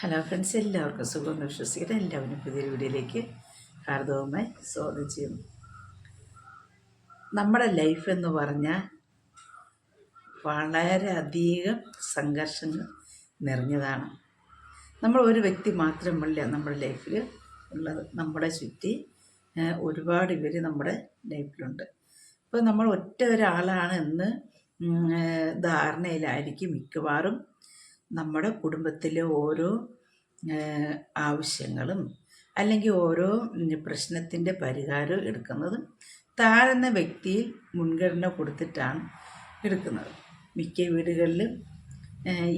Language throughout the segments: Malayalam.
ഹലോ ഫ്രണ്ട്സ് എല്ലാവർക്കും സുഖമെന്ന് വിശ്വസിക്കുന്ന. എല്ലാവരും പുതിയൊരു വീഡിയോയിലേക്ക് ഹാർദവമായി സ്വാഗതം ചെയ്യുന്നു. നമ്മുടെ ലൈഫ് എന്ന് പറഞ്ഞാൽ വളരെയധികം സംഘർഷങ്ങൾ നിറഞ്ഞതാണ്. നമ്മൾ ഒരു വ്യക്തി മാത്രമല്ല നമ്മുടെ ലൈഫിൽ ഉള്ളത്. നമ്മുടെ ചുറ്റി ഒരുപാട് പേര് നമ്മുടെ ലൈഫിലുണ്ട്. അപ്പോൾ നമ്മൾ ഒറ്റ ഒരാളാണ് എന്ന് ധാരണയിലായിരിക്കും മിക്കവാറും. നമ്മുടെ കുടുംബത്തിലെ ഓരോ ആവശ്യങ്ങളും അല്ലെങ്കിൽ ഓരോ പ്രശ്നത്തിന്റെ പരിഹാരവും എടുക്കുന്നതും താഴ്ന്ന വ്യക്തിയിൽ മുൻഗണന കൊടുത്തിട്ടാണ് എടുക്കുന്നത്. മിക്ക വീടുകളിലും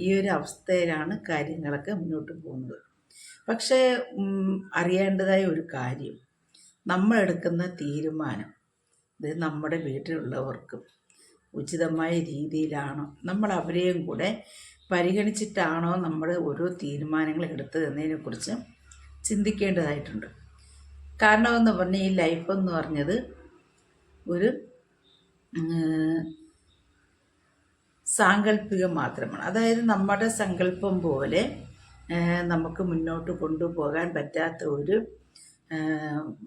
ഈ ഒരു അവസ്ഥയിലാണ് കാര്യങ്ങളൊക്കെ മുന്നോട്ട് പോകുന്നത്. പക്ഷേ അറിയേണ്ടതായ ഒരു കാര്യം നമ്മളെടുക്കുന്ന തീരുമാനം ഇത് നമ്മുടെ വീട്ടിലുള്ളവർക്കും ഉചിതമായ രീതിയിലാണോ നമ്മൾ അവരെയും കൂടെ പരിഗണിച്ചിട്ടാണോ നമ്മൾ ഓരോ തീരുമാനങ്ങൾ എടുത്തത് എന്നതിനെക്കുറിച്ച് ചിന്തിക്കേണ്ടതായിട്ടുണ്ട്. കാരണമെന്ന് പറഞ്ഞാൽ ഈ ലൈഫ് എന്ന് പറഞ്ഞത് ഒരു സാങ്കല്പികം മാത്രമാണ്. അതായത് നമ്മുടെ സങ്കല്പം പോലെ നമുക്ക് മുന്നോട്ട് കൊണ്ടുപോകാൻ പറ്റാത്ത ഒരു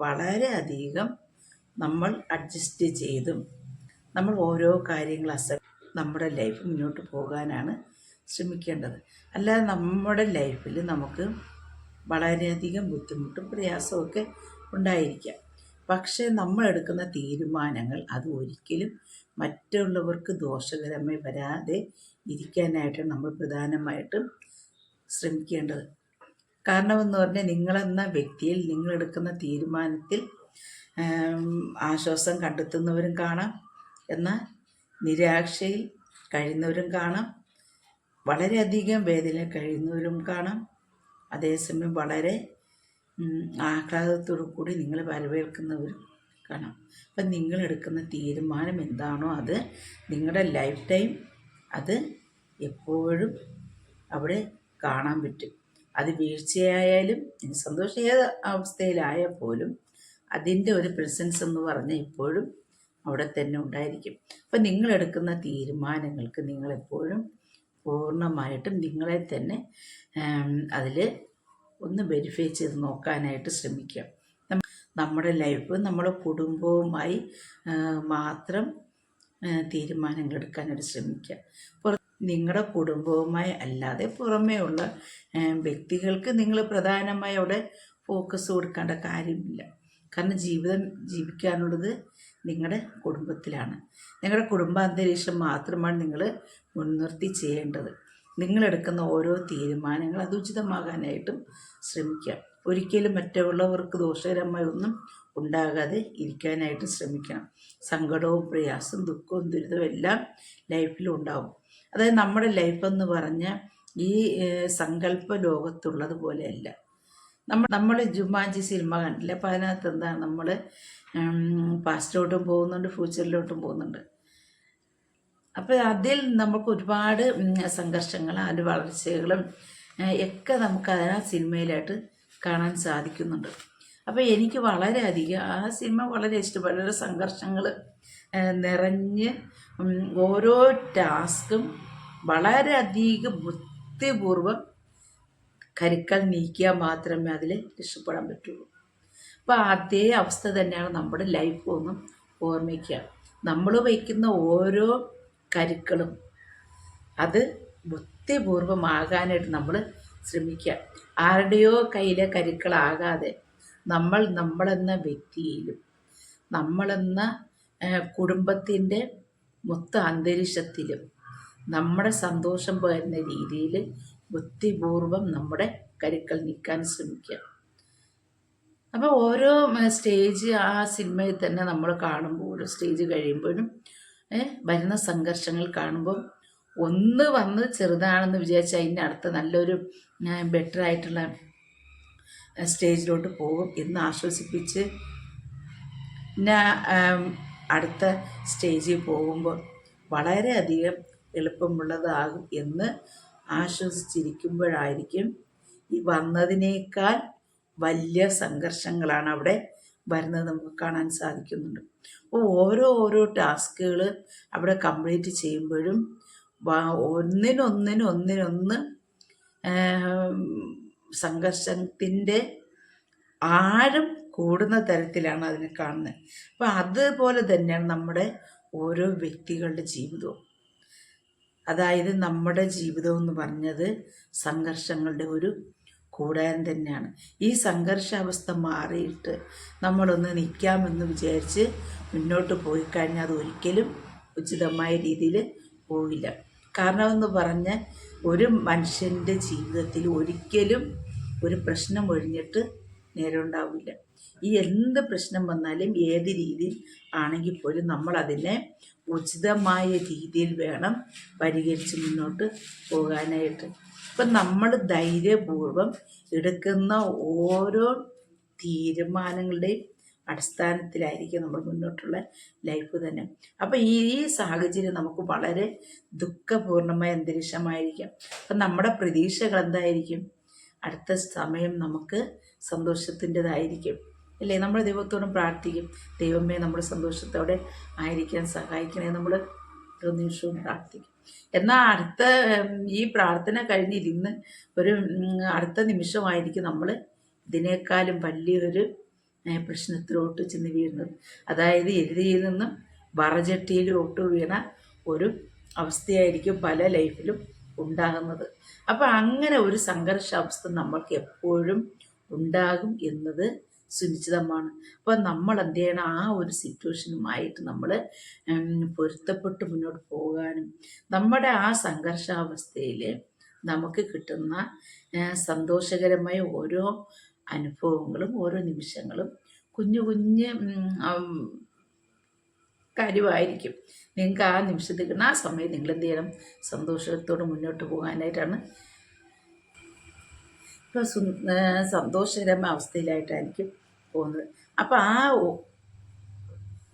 വളരെയധികം നമ്മൾ അഡ്ജസ്റ്റ് ചെയ്തും നമ്മൾ ഓരോ കാര്യങ്ങൾ അസ നമ്മുടെ ലൈഫ് മുന്നോട്ട് പോകാനാണ് ശ്രമിക്കേണ്ടത്. അല്ലാതെ നമ്മുടെ ലൈഫിൽ നമുക്ക് വളരെയധികം ബുദ്ധിമുട്ടും പ്രയാസമൊക്കെ ഉണ്ടായിരിക്കാം. പക്ഷേ നമ്മൾ എടുക്കുന്ന തീരുമാനങ്ങൾ അത് ഒരിക്കലും മറ്റുള്ളവർക്ക് ദോഷകരമായി വരാതെ ഇരിക്കാനായിട്ട് നമ്മൾ പ്രധാനമായിട്ടും ശ്രമിക്കേണ്ടത്. കാരണമെന്ന് പറഞ്ഞാൽ നിങ്ങളെന്ന വ്യക്തിയിൽ നിങ്ങളെടുക്കുന്ന തീരുമാനത്തിൽ ആശ്വാസം കണ്ടെത്തുന്നവരും കാണാം എന്നാൽ നിരാശയിൽ കഴിയുന്നവരും കാണാം വളരെയധികം വേദന കഴിയുന്നവരും കാണാം. അതേസമയം വളരെ ആഹ്ലാദത്തോടു കൂടി നിങ്ങൾ വരവേൽക്കുന്നവരും കാണാം. അപ്പം നിങ്ങളെടുക്കുന്ന തീരുമാനം എന്താണോ അത് നിങ്ങളുടെ ലൈഫ് ടൈം അത് എപ്പോഴും അവിടെ കാണാൻ പറ്റും. അത് വീഴ്ചയായാലും സന്തോഷം ഏത് അവസ്ഥയിലായാൽ പോലും അതിന്റെ ഒരു പ്രസൻസ് എന്ന് പറഞ്ഞാൽ എപ്പോഴും അവിടെ തന്നെ ഉണ്ടായിരിക്കും. അപ്പം നിങ്ങളെടുക്കുന്ന തീരുമാനങ്ങൾക്ക് നിങ്ങളെപ്പോഴും പൂർണമായിട്ടും നിങ്ങളെ തന്നെ അതിൽ ഒന്ന് വെരിഫൈ ചെയ്ത് നോക്കാനായിട്ട് ശ്രമിക്കാം നമ്മുടെ ലൈഫ് നമ്മുടെ കുടുംബവുമായി മാത്രം തീരുമാനങ്ങൾ എടുക്കാനായിട്ട് ശ്രമിക്കുക. നിങ്ങളുടെ കുടുംബവുമായി അല്ലാതെ പുറമേ ഉള്ള വ്യക്തികൾക്ക് നിങ്ങൾ പ്രധാനമായി അവിടെ ഫോക്കസ് കൊടുക്കേണ്ട കാര്യമില്ല. കാരണം ജീവിതം ജീവിക്കാനുള്ളത് നിങ്ങളുടെ കുടുംബത്തിലാണ്. നിങ്ങളുടെ കുടുംബാന്തരീക്ഷം മാത്രമാണ് നിങ്ങൾ മുൻനിർത്തി ചെയ്യേണ്ടത്. നിങ്ങളെടുക്കുന്ന ഓരോ തീരുമാനങ്ങൾ അത് ഉചിതമാകാനായിട്ടും ശ്രമിക്കുക ഒരിക്കലും മറ്റുള്ളവർക്ക് ദോഷകരമായി ഒന്നും ഉണ്ടാകാതെ ഇരിക്കാനായിട്ട് ശ്രമിക്കണം. സങ്കടവും പ്രയാസവും ദുഃഖവും ദുരിതവും എല്ലാം ലൈഫിലും ഉണ്ടാവും. അതായത് നമ്മുടെ ലൈഫ് എന്ന് പറഞ്ഞാൽ ഈ സങ്കല്പ ലോകത്തുള്ളത് പോലെയല്ല നമ്മൾ നമ്മൾ ജുമാജി സിനിമ കണ്ടില്ല അപ്പോൾ അതിനകത്ത് എന്താണ് നമ്മൾ പാസ്റ്റിലോട്ടും പോകുന്നുണ്ട് ഫ്യൂച്ചറിലോട്ടും പോകുന്നുണ്ട്. അപ്പോൾ അതിൽ നമുക്ക് ഒരുപാട് സംഘർഷങ്ങളും അതിന്റെ വളർച്ചകളും ഒക്കെ നമുക്ക് അതിനാ സിനിമയിലായിട്ട് കാണാൻ സാധിക്കുന്നുണ്ട്. അപ്പോൾ എനിക്ക് വളരെയധികം ആ സിനിമ വളരെ ഇഷ്ടം വളരെ സംഘർഷങ്ങൾ നിറഞ്ഞ് ഓരോ ടാസ്കും വളരെയധികം ബുദ്ധിപൂർവം കരുക്കൾ നീക്കിയാൽ മാത്രമേ അതിൽ രക്ഷപ്പെടാൻ പറ്റുള്ളൂ. അപ്പോൾ അതേ അവസ്ഥ തന്നെയാണ് നമ്മുടെ ലൈഫ് ഒന്നും ഓർമ്മിക്കുക. നമ്മൾ വയ്ക്കുന്ന ഓരോ കരുക്കളും അത് ബുദ്ധിപൂർവമാകാനായിട്ട് നമ്മൾ ശ്രമിക്കുക. ആരുടെയോ കയ്യിലെ കരുക്കളാകാതെ നമ്മൾ നമ്മളെന്ന വ്യക്തിയിലും നമ്മളെന്ന കുടുംബത്തിന്റെ മൊത്ത അന്തരീക്ഷത്തിലും നമ്മുടെ സന്തോഷം പകരുന്ന രീതിയിൽ ബുദ്ധിപൂർവം നമ്മുടെ കരുക്കൾ നീക്കാൻ ശ്രമിക്കുക. അപ്പോൾ ഓരോ സ്റ്റേജ് ആ സിനിമയിൽ തന്നെ നമ്മൾ കാണുമ്പോൾ ഓരോ സ്റ്റേജ് കഴിയുമ്പോഴും വരുന്ന സംഘർഷങ്ങൾ കാണുമ്പോൾ ഒന്ന് വന്ന് ചെറുതാണെന്ന് വിചാരിച്ചാൽ അതിന്റെ അടുത്ത് നല്ലൊരു ബെറ്റർ ആയിട്ടുള്ള സ്റ്റേജിലോട്ട് പോകും എന്ന് ആശ്വസിപ്പിച്ച് ഞാൻ അടുത്ത സ്റ്റേജിൽ പോകുമ്പോൾ വളരെയധികം എളുപ്പമുള്ളതാകും എന്ന് ആശ്വസിച്ചിരിക്കുമ്പോഴായിരിക്കും ഈ വന്നതിനേക്കാൾ വലിയ സംഘർഷങ്ങളാണ് അവിടെ വരുന്നത് നമുക്ക് കാണാൻ സാധിക്കുന്നുണ്ട്. അപ്പോൾ ഓരോ ഓരോ ടാസ്കുകൾ അവിടെ കംപ്ലീറ്റ് ചെയ്യുമ്പോഴും ഒന്നിനൊന്നിന് ഒന്നിനൊന്ന് സംഘർഷത്തിന്റെ ആഴം കൂടുന്ന തരത്തിലാണ് അതിനെ കാണുന്നത്. അപ്പം അതുപോലെ തന്നെയാണ് നമ്മുടെ ഓരോ വ്യക്തികളുടെ ജീവിതവും. അതായത് നമ്മുടെ ജീവിതം എന്ന് പറഞ്ഞത് സംഘർഷങ്ങളുടെ ഒരു കൂടാരം തന്നെയാണ്. ഈ സംഘർഷാവസ്ഥ മാറിയിട്ട് നമ്മളൊന്ന് നിൽക്കാമെന്ന് വിചാരിച്ച് മുന്നോട്ട് പോയി കഴിഞ്ഞാൽ അത് ഒരിക്കലും ഉചിതമായ രീതിയിൽ പോവില്ല. കാരണമെന്ന് പറഞ്ഞാൽ ഒരു മനുഷ്യന്റെ ജീവിതത്തിൽ ഒരിക്കലും ഒരു പ്രശ്നം ഒഴിഞ്ഞിട്ട് നേരം ഉണ്ടാവില്ല ഈ എന്ത് പ്രശ്നം വന്നാലും ഏത് രീതിയിൽ ആണെങ്കിൽ പോലും നമ്മൾ അതിനെ ഉചിതമായ രീതിയിൽ വേണം പരിഹരിച്ച് മുന്നോട്ട് പോകാനായിട്ട്. ഇപ്പം നമ്മൾ ധൈര്യപൂർവം എടുക്കുന്ന ഓരോ തീരുമാനങ്ങളുടെയും അടിസ്ഥാനത്തിലായിരിക്കും നമ്മൾ മുന്നോട്ടുള്ള ലൈഫ് തന്നെ. അപ്പം ഈ ഈ സാഹചര്യം നമുക്ക് വളരെ ദുഃഖപൂർണമായ അന്തരീക്ഷമായിരിക്കും. അപ്പം നമ്മുടെ പ്രതീക്ഷകൾ എന്തായിരിക്കും? അടുത്ത സമയം നമുക്ക് സന്തോഷത്തിന്റെതായിരിക്കും. അല്ലേ നമ്മൾ ദൈവത്തോടും പ്രാർത്ഥിക്കും. ദൈവമേ നമ്മുടെ സന്തോഷത്തോടെ ആയിരിക്കാൻ സഹായിക്കണേ. നമ്മൾ നിമിഷവും പ്രാർത്ഥിക്കും. എന്നാൽ അടുത്ത ഈ പ്രാർത്ഥന കഴിഞ്ഞിരുന്ന് ഒരു അടുത്ത നിമിഷമായിരിക്കും നമ്മൾ ഇതിനേക്കാളും വലിയൊരു പ്രശ്നത്തിലോട്ട് ചെന്ന് വീഴുന്നത്. അതായത് എരുതിയിൽ നിന്നും വറചട്ടിയിലോട്ട് വീണ ഒരു അവസ്ഥയായിരിക്കും പല ലൈഫിലും ഉണ്ടാകുന്നത്. അപ്പം അങ്ങനെ ഒരു സംഘർഷാവസ്ഥ നമ്മൾക്ക് എപ്പോഴും ഉണ്ടാകും എന്നത് സുനിശ്ചിതമാണ്. അപ്പോൾ നമ്മൾ എന്ത് ചെയ്യണം ആ ഒരു സിറ്റുവേഷനുമായിട്ട് നമ്മൾ പൊരുത്തപ്പെട്ട് മുന്നോട്ട് പോകാനും നമ്മുടെ ആ സംഘർഷാവസ്ഥയിൽ നമുക്ക് കിട്ടുന്ന സന്തോഷകരമായ ഓരോ അനുഭവങ്ങളും ഓരോ നിമിഷങ്ങളും കുഞ്ഞു കുഞ്ഞ് കാര്യമായിരിക്കും. നിങ്ങൾക്ക് ആ നിമിഷത്തിൽ ആ സമയം നിങ്ങൾ എന്ത് ചെയ്യണം സന്തോഷത്തോടെ മുന്നോട്ട് പോകാനായിട്ടാണ് ഇപ്പോൾ സു സന്തോഷകരമായ അവസ്ഥയിലായിട്ടായിരിക്കും പോകുന്നത്. അപ്പോൾ ആ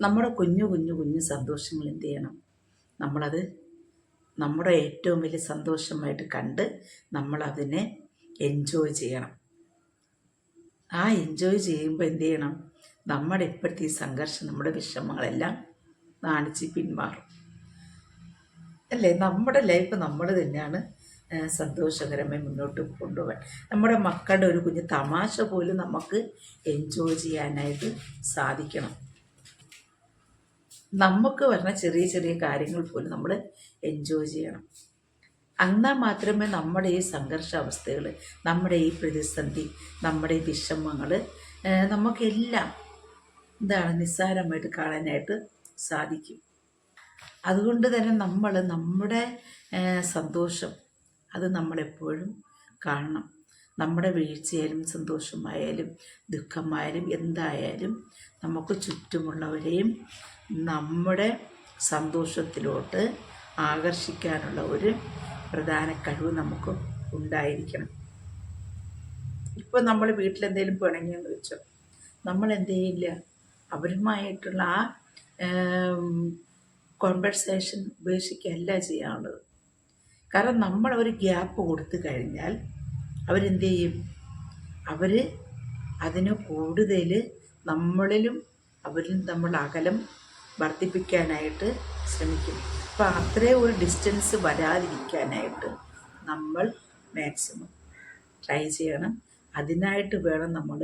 നമ്മുടെ കുഞ്ഞു കുഞ്ഞു കുഞ്ഞു സന്തോഷങ്ങൾ എന്ത് ചെയ്യണം? നമ്മളത് നമ്മുടെ ഏറ്റവും വലിയ സന്തോഷമായിട്ട് കണ്ട് നമ്മളതിനെ എൻജോയ് ചെയ്യണം. ആ എൻജോയ് ചെയ്യുമ്പോൾ എന്ത് ചെയ്യണം? നമ്മുടെ ഇപ്പോഴത്തെ ഈ സംഘർഷം നമ്മുടെ വിഷമങ്ങളെല്ലാം നാണിച്ച് പിന്മാറും അല്ലേ? നമ്മുടെ ലൈഫ് നമ്മൾ തന്നെയാണ് സന്തോഷകരമായി മുന്നോട്ട് കൊണ്ടുപോകാൻ. നമ്മുടെ മക്കളുടെ ഒരു കുഞ്ഞ് തമാശ പോലും നമുക്ക് എൻജോയ് ചെയ്യാനായിട്ട് സാധിക്കണം. നമുക്ക് വരുന്ന ചെറിയ ചെറിയ കാര്യങ്ങൾ പോലും നമ്മൾ എൻജോയ് ചെയ്യണം. എന്നാൽ മാത്രമേ നമ്മുടെ ഈ സംഘർഷാവസ്ഥകൾ നമ്മുടെ ഈ പ്രതിസന്ധി നമ്മുടെ ഈ വിഷമങ്ങൾ നമുക്കെല്ലാം എന്താണ് നിസ്സാരമായിട്ട് കാണാനായിട്ട് സാധിക്കും. അതുകൊണ്ട് തന്നെ നമ്മൾ നമ്മുടെ സന്തോഷം അത് നമ്മളെപ്പോഴും കാണണം. നമ്മുടെ വീഴ്ചയായാലും സന്തോഷമായാലും ദുഃഖമായാലും എന്തായാലും നമുക്ക് ചുറ്റുമുള്ളവരെയും നമ്മുടെ സന്തോഷത്തിലോട്ട് ആകർഷിക്കാനുള്ള ഒരു പ്രധാന കഴിവ് നമുക്ക് ഉണ്ടായിരിക്കണം. ഇപ്പോൾ നമ്മൾ വീട്ടിലെന്തെങ്കിലും പിണങ്ങിയെന്ന് വെച്ചോ നമ്മൾ എന്ത് ചെയ്യില്ല അവരുമായിട്ടുള്ള ആ കോൺവെർസേഷൻ ഉപേക്ഷിക്കുകയല്ല ചെയ്യാനുള്ളത്. കാരണം നമ്മൾ ഒരു ഗ്യാപ്പ് കൊടുത്തു കഴിഞ്ഞാൽ അവരെന്ത് ചെയ്യും അവർ അതിന് കൂടുതൽ നമ്മളിലും അവരിലും നമ്മൾ അകലം വർദ്ധിപ്പിക്കാനായിട്ട് ശ്രമിക്കും. അപ്പം അത്രയും ഒരു ഡിസ്റ്റൻസ് വരാതിരിക്കാനായിട്ട് നമ്മൾ മാക്സിമം ട്രൈ ചെയ്യണം. അതിനായിട്ട് വേണം നമ്മൾ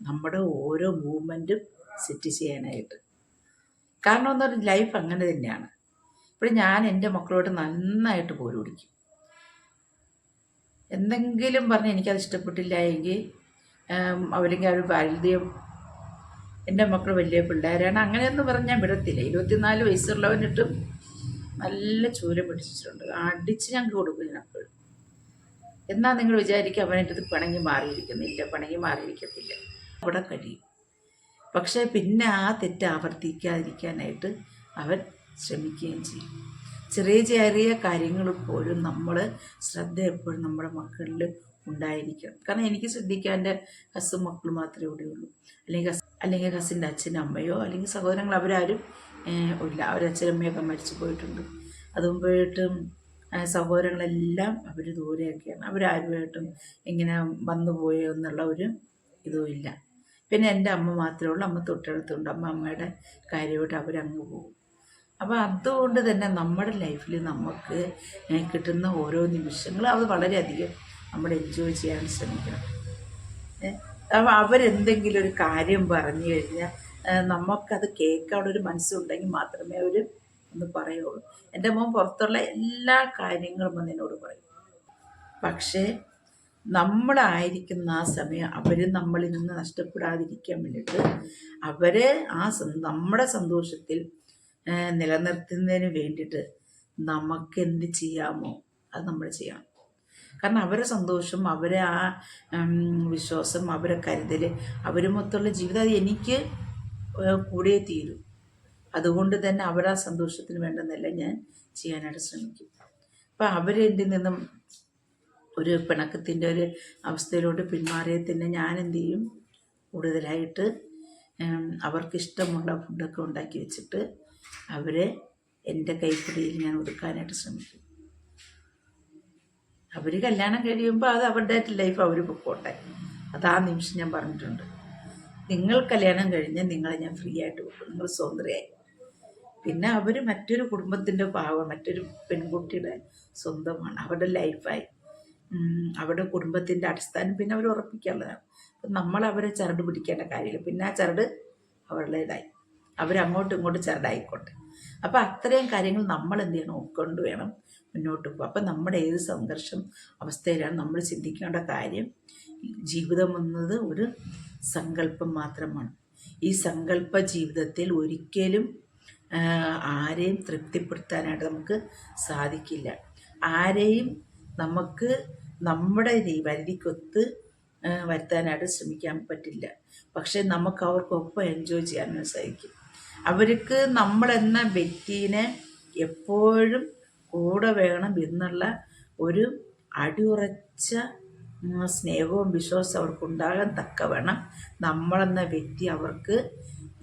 നമ്മുടെ ഓരോ മൂവ്മെന്റും സെറ്റ് ചെയ്യാനായിട്ട്. കാരണം എന്താ പറയുക ലൈഫ് അങ്ങനെ തന്നെയാണ്. ഇപ്പോൾ ഞാൻ എന്റെ മക്കളോട് നന്നായിട്ട് പോര് പിടിക്കും എന്തെങ്കിലും പറഞ്ഞ് എനിക്കത് ഇഷ്ടപ്പെട്ടില്ല എങ്കിൽ അവരെങ്കിൽ അവർ വലുതയും എന്റെ മക്കൾ വലിയ പിള്ളേരാണ്. അങ്ങനെയൊന്നും പറഞ്ഞ് ഞാൻ വിടത്തില്ല. ഇരുപത്തിനാല് വയസ്സുള്ളവനിട്ടും നല്ല ചൂര പിടിച്ചിട്ടുണ്ട്. അടിച്ച് ഞാൻ കൊടുക്കും ഞാൻ എന്നാൽ നിങ്ങൾ വിചാരിക്കുക അവനെന്റെ അടുത്ത് പിണങ്ങി മാറിയിരിക്കുന്നില്ല പിണങ്ങി മാറിയിരിക്കത്തില്ല. അവിടെ കഴിയും. പക്ഷേ പിന്നെ ആ തെറ്റ് ആവർത്തിക്കാതിരിക്കാനായിട്ട് അവൻ ശ്രമിക്കുകയും ചെയ്യും. ചെറിയ ചെറിയ കാര്യങ്ങൾ പോലും നമ്മൾ ശ്രദ്ധ എപ്പോഴും നമ്മുടെ മക്കളിൽ ഉണ്ടായിരിക്കണം. കാരണം എനിക്ക് ശ്രദ്ധിക്കാൻ എന്റെ ഹസ്സും മക്കളും മാത്രമേ ഉള്ളൂ അല്ലെങ്കിൽ അല്ലെങ്കിൽ ഹസ്സിന്റെ അച്ഛനും അമ്മയോ അല്ലെങ്കിൽ സഹോദരങ്ങൾ അവരാരും ഇല്ല. അവരച്ഛനമ്മയൊക്കെ മരിച്ചു പോയിട്ടുണ്ട്. അതുമ്പോഴിട്ടും സഹോദരങ്ങളെല്ലാം അവർ ദൂരെയൊക്കെയാണ്. അവരാരുമായിട്ടും ഇങ്ങനെ വന്നു പോയോ എന്നുള്ള ഒരു ഇതും ഇല്ല. പിന്നെ എന്റെ അമ്മ മാത്രമേ ഉള്ളൂ. അമ്മ തൊട്ടടുത്തുണ്ട്. അമ്മ അമ്മയുടെ കാര്യമായിട്ട് അവരങ്ങ് പോകും. അപ്പോൾ അതുകൊണ്ട് തന്നെ നമ്മുടെ ലൈഫിൽ നമുക്ക് കിട്ടുന്ന ഓരോ നിമിഷങ്ങളും അത് വളരെയധികം നമ്മൾ എൻജോയ് ചെയ്യാൻ ശ്രമിക്കണം. അപ്പോൾ അപ്പൊ അവരെന്തെങ്കിലും ഒരു കാര്യം പറഞ്ഞു കഴിഞ്ഞാൽ നമുക്കത് കേൾക്കാനുള്ളൊരു മനസ്സുണ്ടെങ്കിൽ മാത്രമേ അവർ ഒന്ന് പറയുള്ളൂ. എന്റെ മോൻ പുറത്തുള്ള എല്ലാ കാര്യങ്ങളും എന്നോട് പറയും. പക്ഷേ നമ്മളായിരിക്കുന്ന ആ സമയം അവർ നമ്മളിൽ നിന്ന് നഷ്ടപ്പെടാതിരിക്കാൻ വേണ്ടിയിട്ട് അവരെ ആ നമ്മുടെ സന്തോഷത്തിൽ നിലനിർത്തുന്നതിന് വേണ്ടിയിട്ട് നമുക്ക് എന്ത് ചെയ്യാമോ അത് നമ്മൾ ചെയ്യണം. കാരണം അവരെ സന്തോഷം അവരെ ആ വിശ്വാസം അവരെ കരുതൽ അവരുമൊത്തുള്ള ജീവിതം അത് എനിക്ക് കൂടെ തീരും. അതുകൊണ്ട് തന്നെ അവരാ സന്തോഷത്തിന് വേണ്ടെന്നെല്ലാം ഞാൻ ചെയ്യാനായിട്ട് ശ്രമിക്കും. അപ്പം അവരെന്റെ നിന്നും ഒരു പിണക്കത്തിന്റെ ഒരു അവസ്ഥയിലോട്ട് പിന്മാറിയ തന്നെ ഞാൻ എന്ത് ചെയ്യും? കൂടുതലായിട്ട് അവർക്കിഷ്ടമുള്ള ഫുഡൊക്കെ ഉണ്ടാക്കി വെച്ചിട്ട് അവരെ എന്റെ കൈപ്പിടിയിൽ ഞാൻ ഒതുക്കാനായിട്ട് ശ്രമിക്കും. അവർ കല്യാണം കഴിയുമ്പോൾ അത് അവരുടെ ലൈഫ് അവർ പൊക്കോട്ടെ. അത് ആ നിമിഷം ഞാൻ പറഞ്ഞിട്ടുണ്ട്. നിങ്ങൾ കല്യാണം കഴിഞ്ഞാൽ നിങ്ങളെ ഞാൻ ഫ്രീ ആയിട്ട് വിട്ടു നിങ്ങൾ സ്വതന്ത്രയായി. പിന്നെ അവർ മറ്റൊരു കുടുംബത്തിന്റെ ഭാഗം മറ്റൊരു പെൺകുട്ടിയുടെ സ്വന്തമാണ്. അവരുടെ ലൈഫായി അവരുടെ കുടുംബത്തിന്റെ അടിസ്ഥാനം പിന്നെ അവർ ഉറപ്പിക്കാനുള്ളതാണ്. അപ്പം നമ്മൾ അവരെ ചരട് പിടിക്കേണ്ട കാര്യമില്ല. പിന്നെ ആ ചരട് അവരുടേതായി. അവരങ്ങോട്ടും ഇങ്ങോട്ടും ചരടായിക്കോട്ടെ അപ്പം അത്രയും കാര്യങ്ങൾ നമ്മൾ എന്ത് ചെയ്യണം? ഉൾക്കൊണ്ട് വേണം മുന്നോട്ട് പോകും അപ്പം നമ്മുടെ ഏത് സംഘർഷം അവസ്ഥയിലാണ് നമ്മൾ ചിന്തിക്കേണ്ട കാര്യം? ജീവിതം എന്നത് ഒരു സങ്കല്പം മാത്രമാണ്. ഈ സങ്കല്പ ജീവിതത്തിൽ ഒരിക്കലും ആരെയും തൃപ്തിപ്പെടുത്താനായിട്ട് നമുക്ക് സാധിക്കില്ല. ആരെയും നമുക്ക് നമ്മുടെ പരിധിക്കൊത്ത് വരുത്താനായിട്ട് ശ്രമിക്കാൻ പറ്റില്ല. പക്ഷേ നമുക്ക് അവർക്കൊപ്പം എൻജോയ് ചെയ്യാനും സാധിക്കും അവർക്ക് നമ്മളെന്ന വ്യക്തിനെ എപ്പോഴും കൂടെ വേണം എന്നുള്ള ഒരു അടിയുറച്ച സ്നേഹവും വിശ്വാസവും അവർക്കുണ്ടാകാൻ തക്കവണ്ണം നമ്മളെന്ന വ്യക്തി അവർക്ക്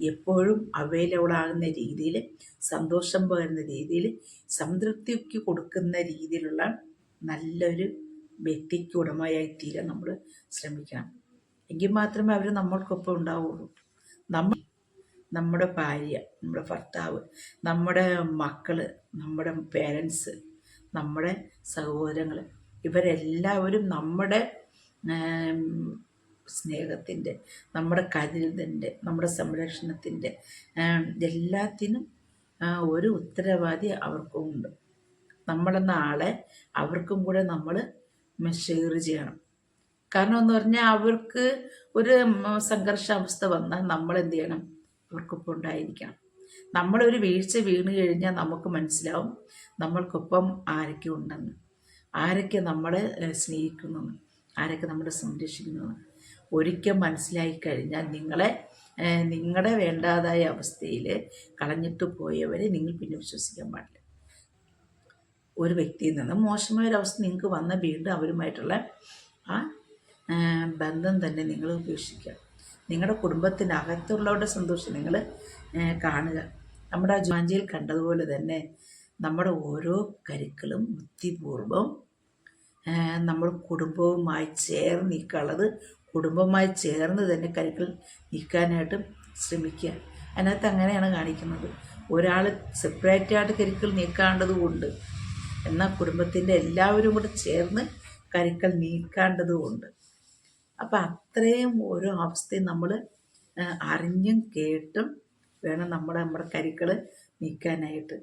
എപ്പോഴും അവൈലബിൾ ആകുന്ന രീതിയിൽ സന്തോഷം പകരുന്ന രീതിയിൽ സംതൃപ്തിക്ക് കൊടുക്കുന്ന രീതിയിലുള്ള നല്ലൊരു വ്യക്തിക്ക് ഉടമയായി തീരാൻ നമ്മൾ ശ്രമിക്കണം. എങ്കിൽ മാത്രമേ അവർ നമ്മൾക്കൊപ്പം ഉണ്ടാവുള്ളൂ. നമ്മൾ നമ്മുടെ ഭാര്യ നമ്മുടെ ഭർത്താവ് നമ്മുടെ മക്കൾ നമ്മുടെ പേരൻസ് നമ്മുടെ സഹോദരങ്ങൾ ഇവരെല്ലാവരും നമ്മുടെ സ്നേഹത്തിന്റെ നമ്മുടെ കരുതലിന്റെ നമ്മുടെ സംരക്ഷണത്തിന്റെ എല്ലാത്തിനും ഒരു ഉത്തരവാദി അവർക്കും ഉണ്ട്. നമ്മളെന്ന ആളെ അവർക്കും കൂടെ നമ്മൾ ഷെയർ ചെയ്യണം. കാരണം എന്ന് പറഞ്ഞാൽ അവർക്ക് ഒരു സംഘർഷാവസ്ഥ വന്നാൽ നമ്മൾ എന്ത് ചെയ്യണം? അവർക്കൊപ്പം ഉണ്ടായിരിക്കണം നമ്മളൊരു വീഴ്ച വീണ് കഴിഞ്ഞാൽ നമുക്ക് മനസ്സിലാവും നമ്മൾക്കൊപ്പം ആരൊക്കെ ഉണ്ടെന്ന്. ആരൊക്കെ നമ്മളെ സ്നേഹിക്കുന്നു ആരൊക്കെ നമ്മളെ സംരക്ഷിക്കുന്നെന്ന്. ഒരിക്കൽ മനസ്സിലായി കഴിഞ്ഞാൽ നിങ്ങളെ നിങ്ങളുടെ വേണ്ടാതായ അവസ്ഥയിൽ കളഞ്ഞിട്ട് പോയവരെ നിങ്ങൾ പിന്നെ വിശ്വസിക്കാൻ പാടില്ല. ഒരു വ്യക്തിയിൽ നിന്ന് മോശമായ ഒരു അവസ്ഥ നിങ്ങൾക്ക് വന്ന വീണ്ടും അവരുമായിട്ടുള്ള ആ, ബന്ധം തന്നെ നിങ്ങൾ ഉപേക്ഷിക്കുക. നിങ്ങളുടെ കുടുംബത്തിനകത്തുള്ളവരുടെ സന്തോഷം നിങ്ങൾ കാണുക. നമ്മുടെ ആ ജുവാഞ്ചിയിൽ കണ്ടതുപോലെ തന്നെ നമ്മുടെ ഓരോ കരുക്കളും ബുദ്ധിപൂർവം നമ്മൾ കുടുംബവുമായി ചേർന്ന് നിൽക്കാനുള്ളത് കുടുംബവുമായി ചേർന്ന് തന്നെ കരുക്കൾ നിൽക്കാനായിട്ട് ശ്രമിക്കുക. അതിനകത്ത് അങ്ങനെയാണ് കാണിക്കുന്നത്. ഒരാൾ സെപ്പറേറ്റായിട്ട് കരുക്കൾ നീക്കാണ്ടത് കൊണ്ട് എന്നാൽ കുടുംബത്തിന്റെ എല്ലാവരും കൂടെ ചേർന്ന് കരുക്കൾ നീക്കാണ്ടതുകൊണ്ട് അപ്പം അത്രയും ഓരോ അവസ്ഥയും നമ്മൾ അറിഞ്ഞും കേട്ടും വേണം നമ്മുടെ നമ്മുടെ കരുക്കൾ നീക്കാനായിട്ട്.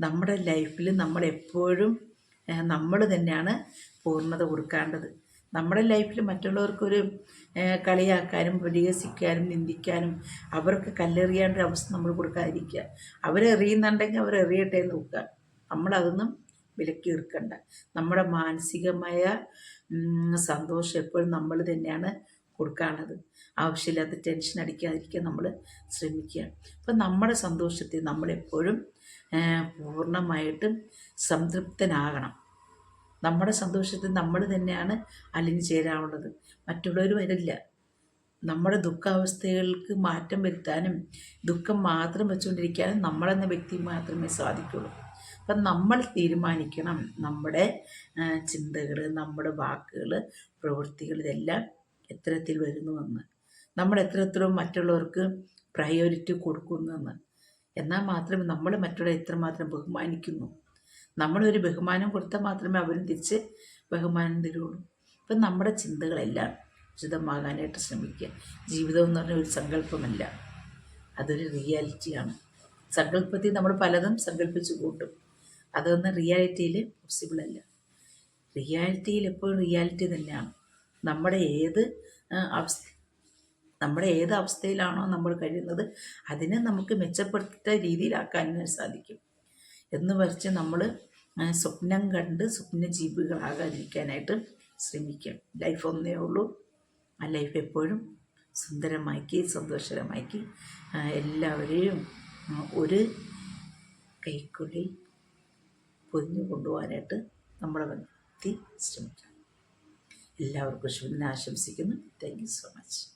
നമ്മുടെ ലൈഫിൽ നമ്മൾ എപ്പോഴും നമ്മൾ തന്നെയാണ് പൂർണത കൊടുക്കേണ്ടത്. നമ്മുടെ ലൈഫിൽ മറ്റുള്ളവർക്കൊരു കളിയാക്കാനും പരിഹസിക്കാനും നിന്ദിക്കാനും അവർക്ക് കല്ലെറിയേണ്ട അവസ്ഥ നമ്മൾ കൊടുക്കാതിരിക്കുക. അവരെറിയുന്നുണ്ടെങ്കിൽ അവരെറിയട്ടെ എന്ന് നോക്കുക. നമ്മളതൊന്നും വിലക്കി എടുക്കണ്ട. നമ്മുടെ മാനസികമായ സന്തോഷം എപ്പോഴും നമ്മൾ തന്നെയാണ് കൊടുക്കാനുള്ളത്. ആവശ്യമില്ലാത്ത ടെൻഷൻ അടിക്കാതിരിക്കാൻ നമ്മൾ ശ്രമിക്കുക. അപ്പം നമ്മുടെ സന്തോഷത്തെ നമ്മളെപ്പോഴും പൂർണമായിട്ടും സംതൃപ്തനാകണം. നമ്മുടെ സന്തോഷത്തിൽ നമ്മൾ തന്നെയാണ് അലിഞ്ഞു ചേരാനുള്ളത്. മറ്റുള്ളവർ വരില്ല. നമ്മുടെ ദുഃഖാവസ്ഥകൾക്ക് മാറ്റം വരുത്താനും ദുഃഖം മാത്രം വെച്ചുകൊണ്ടിരിക്കാനും നമ്മളെന്ന വ്യക്തി മാത്രമേ സാധിക്കുള്ളൂ. അപ്പം നമ്മൾ തീരുമാനിക്കണം നമ്മുടെ ചിന്തകൾ നമ്മുടെ വാക്കുകൾ പ്രവൃത്തികൾ ഇതെല്ലാം എത്രത്തിൽ വരുന്നുവെന്ന്. നമ്മൾ എത്രത്തോളം മറ്റുള്ളവർക്ക് പ്രയോറിറ്റി കൊടുക്കുന്നെന്ന്. എന്നാൽ മാത്രമേ നമ്മൾ മറ്റുള്ളവരെ എത്രമാത്രം ബഹുമാനിക്കുന്നു. നമ്മളൊരു ബഹുമാനം കൊടുത്താൽ മാത്രമേ അവരും തിരിച്ച് ബഹുമാനം തരുള്ളൂ. അപ്പം നമ്മുടെ ചിന്തകളെല്ലാം ഉചിതമാകാനായിട്ട് ശ്രമിക്കുക. ജീവിതം എന്ന് പറഞ്ഞ ഒരു സങ്കല്പമല്ല. അതൊരു റിയാലിറ്റിയാണ് സങ്കല്പത്തിൽ നമ്മൾ പലതും സങ്കല്പിച്ച് കൂട്ടും. അതൊന്നും റിയാലിറ്റിയിൽ പോസിബിൾ അല്ല. റിയാലിറ്റിയിൽ എപ്പോഴും റിയാലിറ്റി തന്നെയാണ്. നമ്മുടെ ഏത് അവസ്ഥ നമ്മുടെ ഏത് അവസ്ഥയിലാണോ നമ്മൾ കഴിയുന്നത് അതിനെ നമുക്ക് മെച്ചപ്പെടുത്ത രീതിയിലാക്കാൻ സാധിക്കും. എന്ന് വരച്ച് നമ്മൾ സ്വപ്നം കണ്ട് സ്വപ്നജീവികളാകാതിരിക്കാനായിട്ട് ശ്രമിക്കാം. ലൈഫ് ഒന്നേ ഉള്ളൂ. ആ ലൈഫ് എപ്പോഴും സുന്ദരമാക്കി സന്തോഷകരമാക്കി എല്ലാവരെയും ഒരു കൈക്കുള്ളിൽ പൊതിഞ്ഞു കൊണ്ടുപോകാനായിട്ട് നമ്മുടെ വ്യക്തി ശ്രമിക്കാം. എല്ലാവർക്കും ശുഭദിനം ആശംസിക്കുന്നു താങ്ക് യു സോ മച്ച്